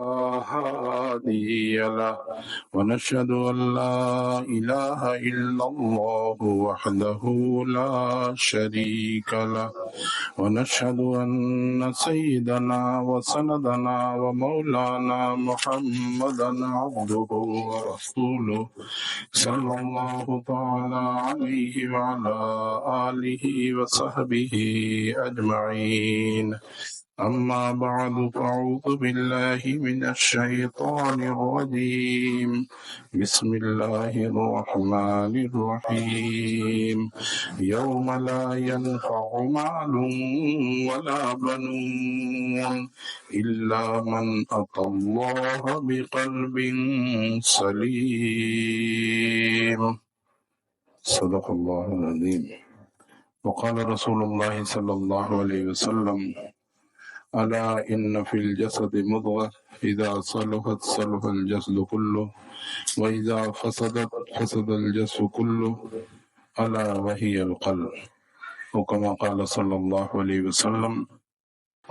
هادي له ونشهد أن لا إله إلا الله وحده لا شريك له. ونشهد أن سيدنا وسندنا ومولانا محمدا عبده ورسوله صلى الله تعالى عليه وعلى آله وصحبه أجمعين. أما بعد فأعوذ بالله من الشيطان الرجيم. بسم الله الرحمن الرحيم. يوم لا ينفع مال ولا بنون إلا من أتى الله بقلب سليم. صدق الله العظيم. وقال رسول الله صلى الله عليه وسلم ألا إن في الجسد مضغة إذا صلحت صلح الجسد كله وإذا فسدت فسد الجسد كله ألا وهي القلب. وكما قال صلى الله عليه وسلم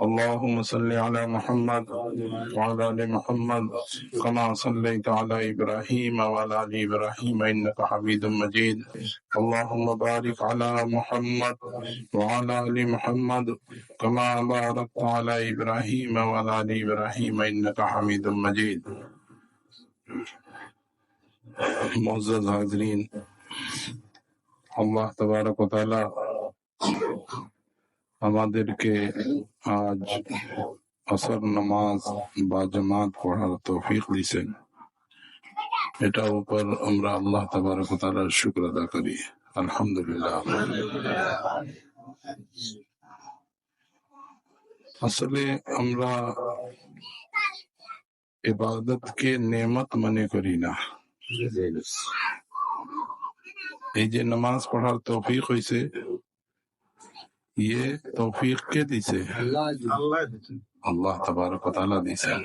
اللهم صل على محمد وعلى ال محمد كما صليت على ابراهيم وعلى ال ابراهيم انك حميد مجيد. اللهم بارك على محمد وعلى ال محمد كما باركت على ابراهيم وعلى ال ابراهيم انك حميد مجيد. معزز حاضرین، اللہ تبارک و আমাদেরকে আজ আসর নামাজ বা জামাত পড়ার তৌফিক দিছেন এটার উপর আমরা আল্লাহ তাবারক তাআলার শুকর আদা করি। আলহামদুলিল্লাহ। আসলে আমরা ইবাদতকে নেমত মনে করি না। এই যে নামাজ পড়ার তৌফিক হয়েছে ইয়ে তৌফিক কে দিছে? আল্লাহ তাবারক তাআলা দিছেন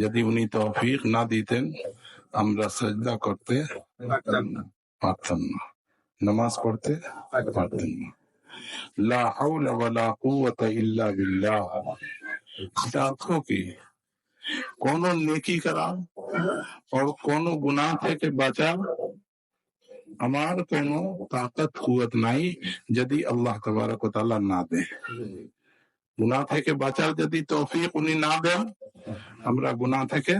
যদি উনি তৌফিক না দিতেন আমরা সাজদা করতে পারতাম না। নামাজ পড়তে পারতাম না। লা হাওলা ওয়ালা কুওয়াতা ইল্লা বিল্লাহ। এটা অর্থ কি? কোন নেকি করা? और কোন গুনাহ থেকে বাঁচা আমার কোন তাকত কুয়াত নাই যদি আল্লাহ তবারক তাআলা না দে গুনাহ থেকে বাঁচার যদি তৌফিক উনি না দেন আমরা গুনাহ থেকে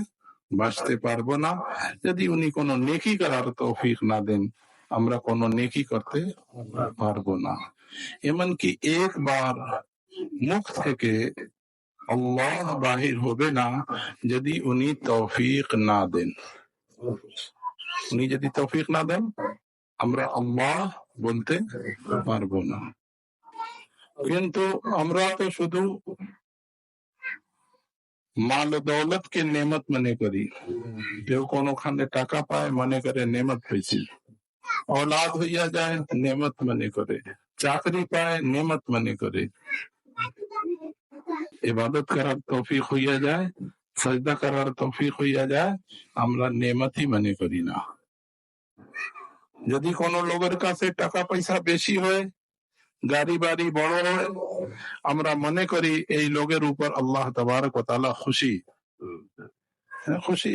বাঁচতে পারব না। যদি উনি কোনো নেকি করার তৌফিক না দেন আমরা কোনো নেকি করতে পারব না। এমনকি একবার মুখ থেকে আল্লাহ বাহির হবে না যদি উনি তৌফিক না দেন। উনি যদি তৌফিক না দেন আমরা আল্লাহ বলতে পারবো না কিন্তু আমরা তো শুধু মাল দৌলতকে নেমত মনে করি কেউ কোনোখানে টাকা পায় মনে করে নেমত হয়েছে औलाद হইয়া যায় নেমত মনে করে চাকরি পায় নেমত মনে করে ইবাদত করার তৌফিক হইয়া যায় সজদা করার তৌফিক হইয়া যায় আমরা নেমতই মনে করি না যদি কোনো লোকের কাছে টাকা পয়সা বেশি হয় গাড়ি বাড়ি বড় হয় আমরা মনে করি এই লোকের উপর আল্লাহ তবারক ওয়া তাআলা খুশি। হ্যাঁ, খুশি?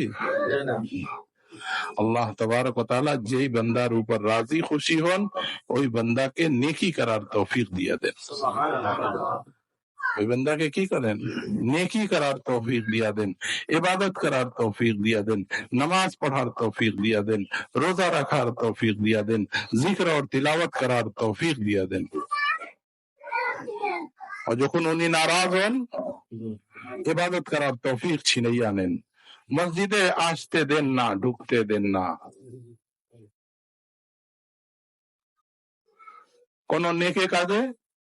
আল্লাহ তবারক ওয়া তাআলা যেই বান্দার উপর রাজি খুশি হন ওই বান্দাকে নেকি করার তৌফিক দিয়ে দেন। ওই বান্দাকে কি করেন? নেকি করার তৌফিক দিয়া দেন, ইবাদত করার তৌফিক দিয়া দেন, নামাজ পড়ার তৌফিক দিয়া দেন, রোজা রাখার তৌফিক দিয়া দেন, জিক্র और তিলাওয়াত করার তৌফিক দিয়া দেন। আর যখন উনি নারাজ হন, ইবাদত করার তৌফিক ছিনাইয়া নেন। মসজিদে আসতে দেন না, ঢুকতে দেন না। কোন নেকে কাজে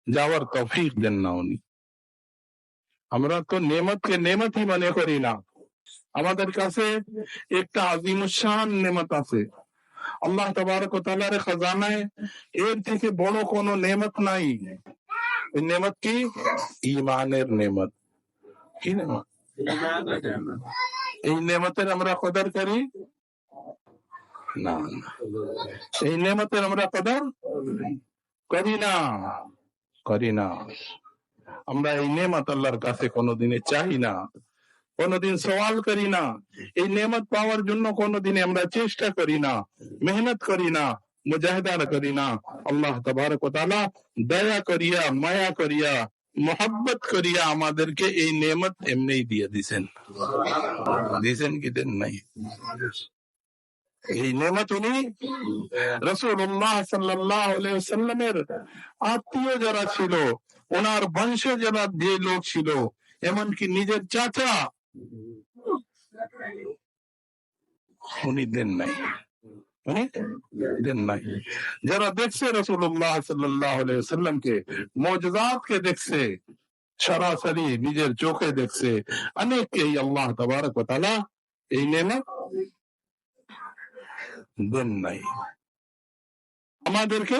যাওয়ার তৌফিক দেন না উনি। আমরা তো নেমতকে নেমতই মনে করি না। আমাদের কাছে একটা আজিমুসান নেমত আছে। আল্লাহ তবারক ওয়া তাআলার খাজানায় এর থেকে বড় কোনো নেমত নাই। এই নেমত কি? ইমানের নেমত। কি নেমত? এই নেমতের আমরা কদর করি? না না। এই নেমতের আমরা কদর করি না। করি না। আমরা এই নেমত আল্লাহর কাছে কোনোদিনে চাই না, কোনোদিন সওয়াল করি না। এই নেমত পাওয়ার জন্য কোনোদিন আমরা চেষ্টা করি না, মেহনত করি না মুজাহিদা করি না। আল্লাহ তবারক ওয়া দয়া করিয়া, মায়া করিয়া, মোহাব্বত করিয়া আমাদেরকে এই নেমত এমনিই দিয়ে দিছেন। দিছেন কি দেন নাই? এই নেমত উনি রসুল্লাহ সাল্লাহ আত্মীয় যারা ছিল ওনার বংশে যারা যে লোক ছিল, এমনকি নিজের চাচা উনি দেন নাই। উনি দেন নাই। যারা দেখছে রসুল্লাহ সাল্লাহ সাল্লামকে মৌজাদকে দেখছে, সরাসরি নিজের চোখে দেখছে, অনেককেই আল্লাহ তবারক তাআলা এই নেমত দেন নাই। আমাদেরকে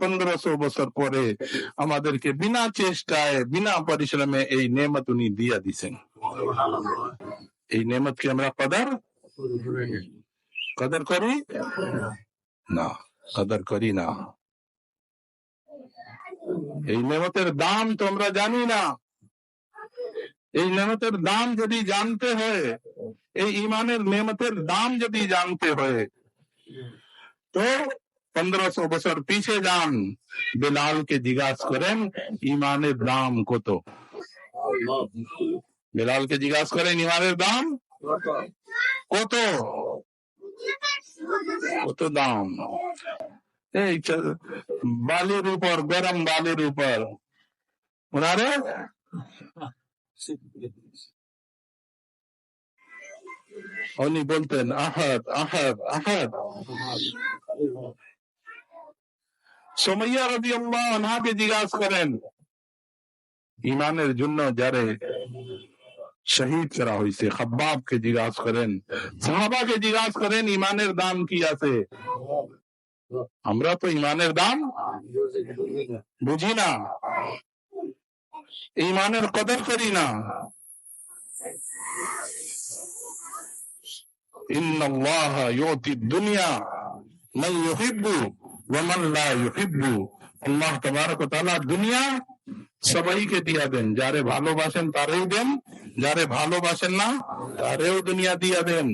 পনেরোশো বছর পরে আমাদেরকে বিনা চেষ্টায়, বিনা পরিশ্রমে এই নেমত উনি দিয়া দিছেন। এই নেমতকে আমরা কদর? কদর করি? না, কদর করি না। এই নেমতের দাম তোমরা জানি না। এই নেমতের দাম যদি জানতে হয়, এই ইমানের নেমতের দাম যদি জানতে হয়, তো পনেরোশো বছর পিছে যান বেলালকে জিজ্ঞাসা করেন ইমানের দাম কত বেলালকে জিজ্ঞাসা করেন ইমানের দাম কত কত দাম এই বালির উপর গরম বালির উপর ওনারে উনি বলতেন আহাদ আহাদ আহাদ সোমাইয়া রবি আল্লাহ অনহাকে জিজ্ঞাসা করেন ইমানের জন্য যারে শহীদ করা হয়েছে, খাব্বাবকে জিজ্ঞাসা করেন, সাহাবাকে জিজ্ঞাসা করেন ইমানের দাম কি আছে? আমরা তো ইমানের দাম বুঝি না। ইমানের কদর করি না। ইন্নাল্লাহ ইউতি দুনিয়া, মান ইউহিব্বু আল্লাহ তালা দুনিয়া সবাইকে দিয়া দেন। যারে ভালোবাসেন তারেও দেন, যারে ভালোবাসেন না তারেও দুনিয়া দিয়া দেন।